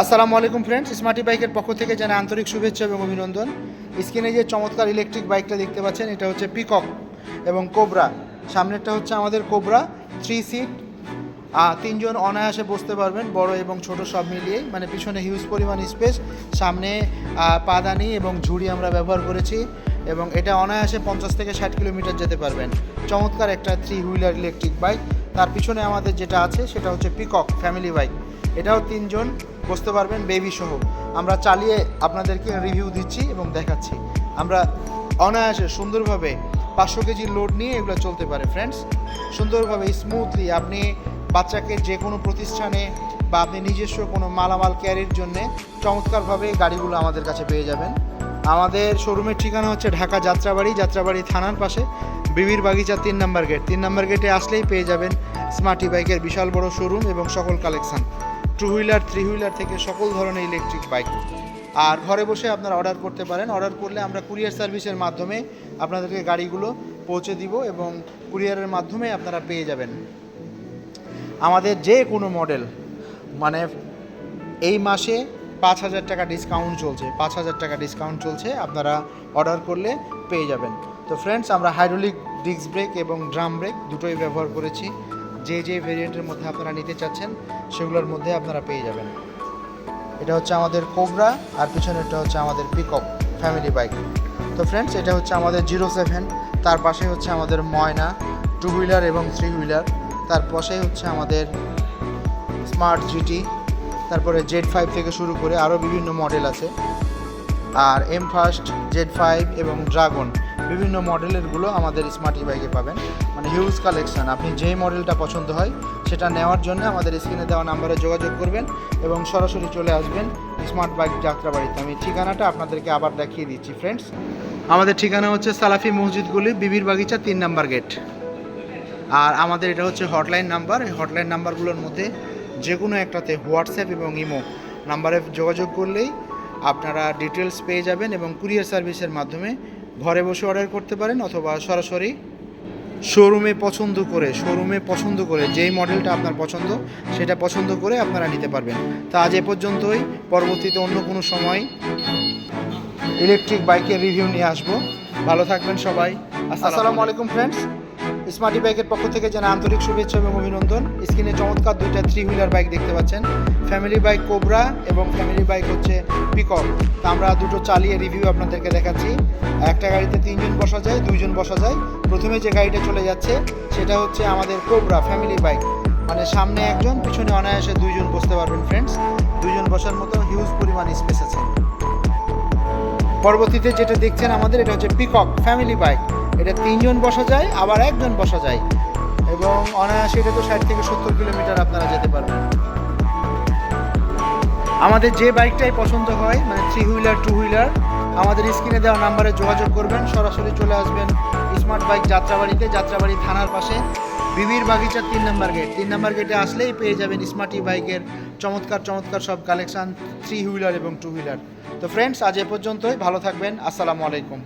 আসসালামু আলাইকুম friends smarty বাইকের পক্ষ থেকে জানাই আন্তরিক শুভেচ্ছা এবং অভিনন্দন। স্ক্রিনে যে চমৎকার ইলেকট্রিক বাইকটা দেখতে পাচ্ছেন, এটা হচ্ছে পিকক এবং কোবরা সামনেরটা হচ্ছে আমাদের কোবরা থ্রি সিট তিনজন অনায়াসে বসতে পারবেন, বড় এবং ছোট সব মিলিয়ে মানে পিছনে হিউজ পরিমাণ স্পেস সামনে পাদানি এবং ঝুড়ি আমরা ব্যবহার করেছি এবং এটা অনায়াসে পঞ্চাশ থেকে ষাট কিলোমিটার যেতে পারবেন। চমৎকার একটা থ্রি হুইলার ইলেকট্রিক বাইক তার পিছনে আমাদের যেটা আছে, সেটা হচ্ছে পিকক ফ্যামিলি বাইক এটাও তিনজন, বসতে পারবেন বেবি সহ। আমরা চালিয়ে আপনাদেরকে রিভিউ দিচ্ছি এবং দেখাচ্ছি। আমরা অনায়াসে সুন্দরভাবে পাঁচশো কেজি লোড নিয়ে এগুলো চলতে পারে ফ্রেন্ডস সুন্দরভাবে স্মুথলি আপনি বাচ্চাকে যে কোনো প্রতিষ্ঠানে বা আপনি নিজস্ব কোনো মালামাল ক্যারির জন্যে চমৎকারভাবে গাড়িগুলো আমাদের কাছে পেয়ে যাবেন। আমাদের শোরুমের ঠিকানা হচ্ছে ঢাকা যাত্রাবাড়ি যাত্রাবাড়ি থানার পাশে। বিবির বাগিচা তিন নম্বর গেট তিন নম্বর গেটে আসলেই পেয়ে যাবেন স্মার্টি বাইকের বিশাল বড় শোরুম এবং সকল collection two wheeler three wheeler থেকে সকল ধরনের ইলেকট্রিক বাইক আর ঘরে বসে আপনারা অর্ডার করতে পারেন। অর্ডার করলে আমরা কুরিয়ার সার্ভিসের মাধ্যমে আপনাদেরকে গাড়িগুলো পৌঁছে দিব এবং কুরিয়ারের মাধ্যমে আপনারা পেয়ে যাবেন। আমাদের যে কোনো মডেল মানে এই মাসে পাঁচ হাজার টাকা ডিসকাউন্ট চলছে। পাঁচ হাজার টাকা ডিসকাউন্ট চলছে। আপনারা অর্ডার করলে পেয়ে যাবেন। তো ফ্রেন্ডস আমরা হাইড্রোলিক ডিস্ক ব্রেক এবং ড্রাম ব্রেক দুটোই ব্যবহার করেছি। যে যে ভেরিয়েন্টের মধ্যে আপনারা নিতে চাচ্ছেন, সেগুলোর মধ্যে আপনারা পেয়ে যাবেন। এটা হচ্ছে আমাদের কোবরা আর পিছনেরটা হচ্ছে আমাদের পিকক ফ্যামিলি বাইক তো ফ্রেন্ডস এটা হচ্ছে আমাদের জিরো সেভেন তার পাশে হচ্ছে আমাদের ময়না টু হুইলার এবং থ্রি হুইলার তার পাশেই হচ্ছে আমাদের স্মার্ট জিটি তারপরে জেড ফাইভ থেকে শুরু করে আরও বিভিন্ন মডেল আছে। আর এম ফার্স্ট জেড ফাইভ এবং ড্রাগন বিভিন্ন মডেলেরগুলো আমাদের স্মার্টি বাইকে পাবেন। মানে হিউজ কালেকশন আপনি যেই মডেলটা পছন্দ হয়, সেটা নেওয়ার জন্য আমাদের স্ক্রিনে দেওয়া নাম্বারে যোগাযোগ করবেন এবং সরাসরি চলে আসবেন স্মার্ট বাইক যাত্রাবাড়িতে। আমি ঠিকানাটা আপনাদেরকে আবার দেখিয়ে দিচ্ছি ফ্রেন্ডস আমাদের ঠিকানা হচ্ছে সালাফি মসজিদগুলি বিবির বাগিচা, তিন নাম্বার গেট। আর আমাদের এটা হচ্ছে হটলাইন নাম্বার এই হটলাইন নাম্বারগুলোর মধ্যে যে কোনো একটাতে হোয়াটসঅ্যাপ এবং ইমো নাম্বারে যোগাযোগ করলেই আপনারা ডিটেলস পেয়ে যাবেন এবং কুরিয়ার সার্ভিসের মাধ্যমে ঘরে বসে অর্ডার করতে পারেন অথবা সরাসরি শোরুমে পছন্দ করে শোরুমে পছন্দ করে যেই মডেলটা আপনার পছন্দ সেটা পছন্দ করে আপনারা নিতে পারবেন। তা আজ এ পর্যন্তই। পরবর্তীতে অন্য কোনো সময় ইলেকট্রিক বাইকের রিভিউ নিয়ে আসব। ভালো থাকবেন সবাই। আসসালামু আলাইকুম। ফ্রেন্ডস স্মার্টি বাইকের পক্ষ থেকে জানা আন্তরিক শুভেচ্ছা এবং অভিনন্দন। স্ক্রিনে চমৎকার দুইটা থ্রি হুইলার বাইক দেখতে পাচ্ছেন। ফ্যামিলি বাইক কোবরা এবং ফ্যামিলি বাইক হচ্ছে পিকক তা আমরা দুটো চালিয়ে রিভিউ আপনাদেরকে দেখাচ্ছি। একটা গাড়িতে তিনজন বসা যায়, দুইজন বসা যায়। প্রথমে যে গাড়িটা চলে যাচ্ছে, সেটা হচ্ছে আমাদের কোবরা ফ্যামিলি বাইক মানে সামনে একজন, পিছনে অনায়াসে দুইজন বসতে পারবেন ফ্রেন্ডস দুইজন বসার মতো হিউজ পরিমাণ স্পেস আছে। পরবর্তীতে যেটা দেখছেন আমাদের, এটা হচ্ছে পিকক ফ্যামিলি বাইক এটা তিনজন বসা যায়, আবার একজন বসা যায়। এবং অনায়াসে এটা তো ষাট থেকে সত্তর কিলোমিটার আপনারা যেতে পারবেন। আমাদের যে বাইকটাই পছন্দ হয় মানে থ্রি হুইলার টু হুইলার আমাদের স্ক্রিনে দেওয়া নাম্বারে যোগাযোগ করবেন। সরাসরি চলে আসবেন স্মার্ট বাইক যাত্রাবাড়িতে, যাত্রাবাড়ি থানার পাশে। বিবির বাগিচার তিন নম্বর গেট। তিন নম্বর গেটে আসলেই পেয়ে যাবেন স্মার্টি বাইকের চমৎকার চমৎকার সব কালেকশন থ্রি হুইলার এবং টু হুইলার তো ফ্রেন্ডস আজ এ পর্যন্তই। ভালো থাকবেন। আসসালামু আলাইকুম।